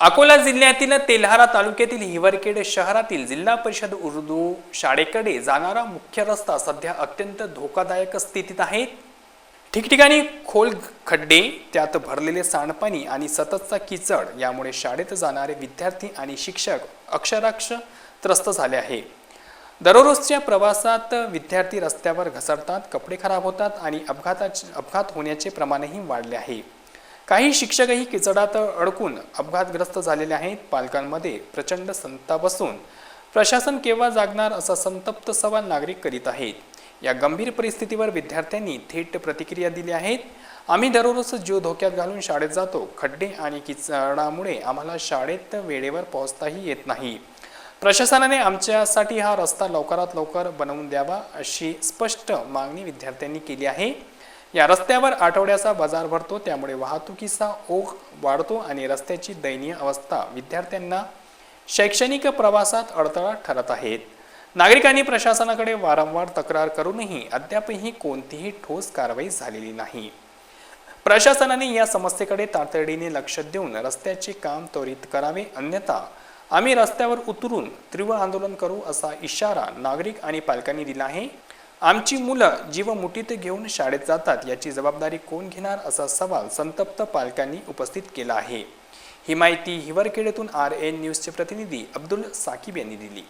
अकोला जिल्ह्यातील तेल्हारा तालुक्यातील हिवरखेड शहरातील जिल्हा परिषद उर्दू शाळेकडे जाणारा मुख्य रस्ता सध्या अत्यंत धोकादायक स्थितीत आहे. ठिकठिकाणी खोल खड्डे त्यात भरलेले सांडपाणी आणि सततचा किचड यामुळे शाळेत जाणारे विद्यार्थी आणि शिक्षक अक्षराक्ष त्रस्त झाले आहे. दररोजच्या प्रवासात विद्यार्थी रस्त्यावर घसरतात कपडे खराब होतात आणि अपघाताचे अपघात होण्याचे प्रमाणही वाढले आहे. काही शिक्षकही किचडात अडकून अपघातग्रस्त झालेले आहेत. पालकांमध्ये प्रचंड संताप असून प्रशासन केव्हा जागणार असा संतप्त सवाल नागरिक करीत आहेत. या गंभीर परिस्थितीवर विद्यार्थ्यांनी थेट प्रतिक्रिया दिली आहेत. आम्ही दररोज जीव धोक्यात घालून शाळेत जातो खड्डे आणि किचडामुळे आम्हाला शाळेत वेळेवर पोहोचताही येत नाही. प्रशासनाने आमच्यासाठी हा रस्ता लवकरात लवकर बनवून द्यावा अशी स्पष्ट मागणी विद्यार्थ्यांनी केली आहे. या रस्त्यावर आठवड्याचा बाजार भरतो त्यामुळे वाहतुकीचा ओघ वाढतो आणि रस्त्याची दयनीय अवस्था विद्यार्थ्यांना शैक्षणिक प्रवासात अडथळा ठरत आहेत. नागरिकांनी प्रशासनाकडे वारंवार तक्रार करूनही अद्यापही कोणतीही ठोस कारवाई झालेली नाही. प्रशासनाने या समस्येकडे तातडीने लक्ष देऊन रस्त्याचे काम त्वरित करावे अन्यथा आम्ही रस्त्यावर उतरून तीव्र आंदोलन करू असा इशारा नागरिक आणि पालकांनी दिला आहे. आमची मुलं जीव मुठीत घेऊन शाळेत जातात याची जबाबदारी कोण घेणार असा सवाल संतप्त पालकांनी उपस्थित केला आहे. ही माहिती हिवरखेडेतून आर एन न्यूजचे प्रतिनिधी अब्दुल साकिब यांनी दिली.